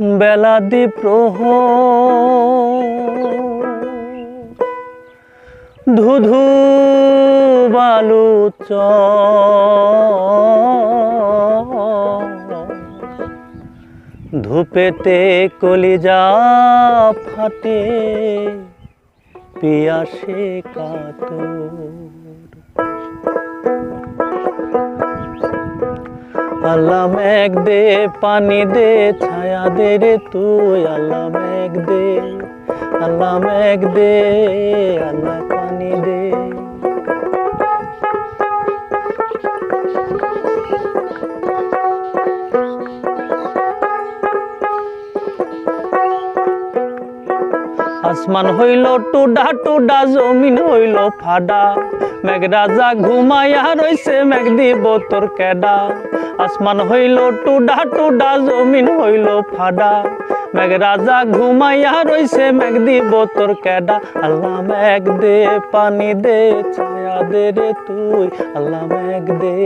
বেলা দ্বীপ্রহ ধুধু বালু চ। ধূপেতে কলিজা ফাটে পিয়াসে কাতর আল্লাহ মেঘ দে, পানি দে, ছায়া দে রে তুই, আল্লাহ মেঘ দে, আল্লাহ মেঘ দে, আল্লাহ পানি দে। আসমান হইল টুডা টুডা, জমিন হইল ফাডা মেঘ রাজা ঘুমাইয়া রইছে, মেঘ দিব তোর কেডা? আসমান হইল টুডা টুডা, জমিন হইল ফাডা। মেঘ রাজা ঘুমাইয়া রইছে, মেঘ দিব তোর কেডা? আল্লাহ মেঘ দে, পানি দে, ছায়া দে রে তুই। আল্লাহ মেঘ দে,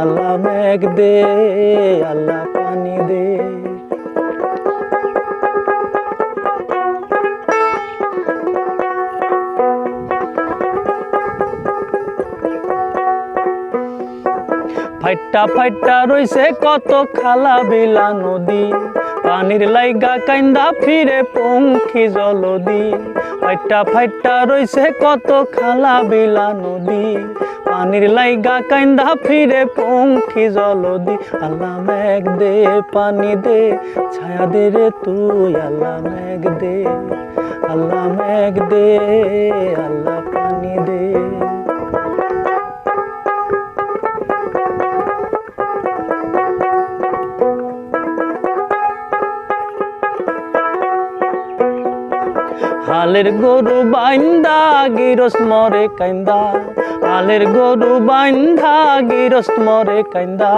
আল্লাহ মেঘ দে, আল্লাহ পানি দে। ফাইটা ফাইটা রইছে কত খালা বিলা নদী। পানির লাইগা কাইন্দা ফিরে পঙ্খী জলদি। ফাইটা ফাইটা রইছে কত খালা বিলা নদী। পানির লাইগা কাইন্দা ফিরে পঙ্খী জলদি। আল্লাহ মেঘ দে, পানি দে, ছায়া দে রে তুই, আল্লাহ মেঘ দে। আল্লাহ মেঘ দে, আল্লাহ পানি দে। হালের গরু বাইন্দা, গিরস মরে কাইন্দা। হালের গরু বাইন্দা, গিরস মরে কাইন্দা।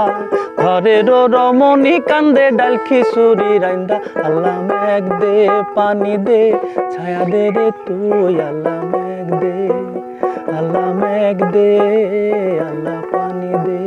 ঘরের রমণী কান্দে, ডাল খিচুড়ি রাইন্দা। আল্লাহ মেঘ দে, পানি দে, ছায়া দে রে তুই, আল্লাহ মেঘ দে। আল্লাহ মেঘ দে, আল্লাহ পানি দে।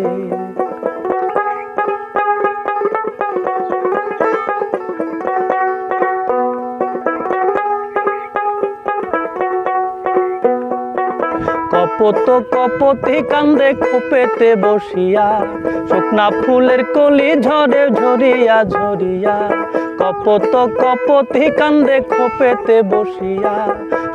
কপত, কপতে কান্দে খোপেতে বসিয়া। শুকনা ফুলের কলি ঝরে ঝরিয়া ঝরিয়া। কপত, কপতে কান্দে খোপেতে বসিয়া।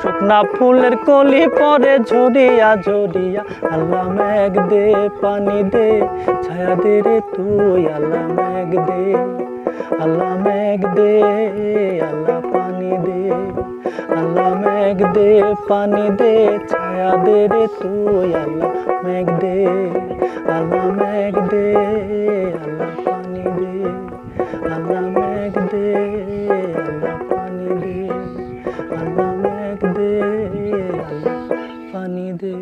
শুকনা ফুলের কলি পরে ঝরিয়া ঝরিয়া। আল্লাহ মেঘ দে, পানি দে, ছায়া দে রে তুই, আল্লাহ মেঘ দে। আল্লাহ মেঘ দে, আল্লাহ পানি দে, আল্লাহ মেঘ দে, পানি দে, ছায়া দে রে তুই, আল্লাহ মেঘ দে, আল্লাহ মেঘ দে, আল্লাহ পানি দে, আল্লাহ মেঘ দে, আল্লাহ পানি দে, আল্লাহ মেঘ দে, আল্লাহ পানি দে।